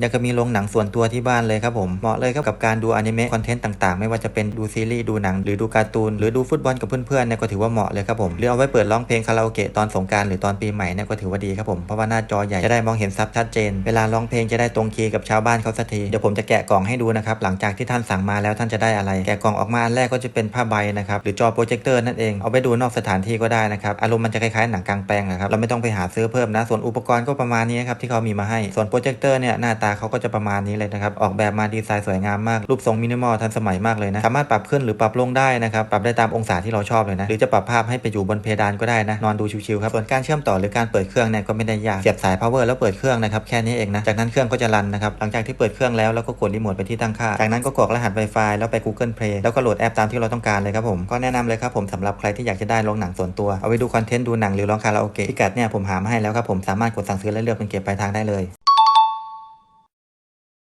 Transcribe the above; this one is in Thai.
อยากจะมีโรงหนังส่วนตัวที่บ้านเลยครับผมเหมาะเลยครับกับการดูอนิเมะคอนเทนต์ต่างๆ ไม่ว่าจะเป็นดูซีรีส์ดูหนังหรือดูการ์ตูน หรือดูฟุตบอลกับเพื่อนๆเนี่ยก็ถือว่าเหมาะเลยครับผมหรือเอาไว้เปิดร้องเพลงคาราโอเกะตอนสงกรารหรือตอนปีใหม่เนี่ยก็ถือว่าดีครับผมเพราะว่าหน้าจอใหญ่จะได้มองเห็นซับชัดเจน เวลาร้องเพลงจะได้ตรงคีย์กับชาวบ้านเขาสักทีเดี๋ยวผมจะแกะกล่องให้ดูนะครับหลังจากที่ท่านสั่งมาแล้วท่านจะได้อะไร แกะกล่องออกมาอันแรกก็จะเป็นผ้าใบนะครับหรือจอโปรเจคเตอร์นั่นเองเอาไปดูนอกสถานที่ก็ได้นะครับอารมณ์มันจะคล้ายๆหนังกลางแปลงนะครับเราไม่ต้องไปหาซื้อเพิ่มนะส่วนอุปกรณ์ก็ประมาณนี้ครับที่เขามีมาให้ส่วนโปรเจคเตอร์เนี่ยหน้าตาเขาก็จะประมาณนี้เลยนะครับ ออกแบบมาดีไซน์สวยงามมาก รูปทรงมินิมอลทันสมัยมากเลยนะ สามารถปรับขึ้นหรือปรับลงได้นะครับ ปรับได้ตามองศาที่เราชอบเลยนะ หรือจะปรับภาพให้ไปอยู่บนเพดานก็ได้นะ นอนดูชิวๆครับ ส่วนการเชื่อมต่อหรือการเปิดเครื่องเนี่ยก็ไม่ได้ยาก เสียบสาย power แล้วเปิดเครื่องนะครับ แค่นี้เองนะ จากนั้นเครื่องก็จะรันนะครับ หลังจากที่เปิดเครื่องแล้วเราก็กดรีโมทไปที่ตั้งค่า จากนั้นก็กรอกรหัส Wi-Fi แล้วไป Google Play แล้วก็โหลดแอปตามที่เราต้องการเลยครับผมก็แนะนำเลยครับผมสำหรับใครที่อยากจะได้โรงหนังส่วนตัวเอาไว้ดูคอนเทนต์ดูหนังหรือร้องคาราโอเกะพิกัดเนี่ยผมหามาให้แล้วครับผมสามารถกดสั่งซื้อและเลือกเป็นเก็บปลายทางได้เลย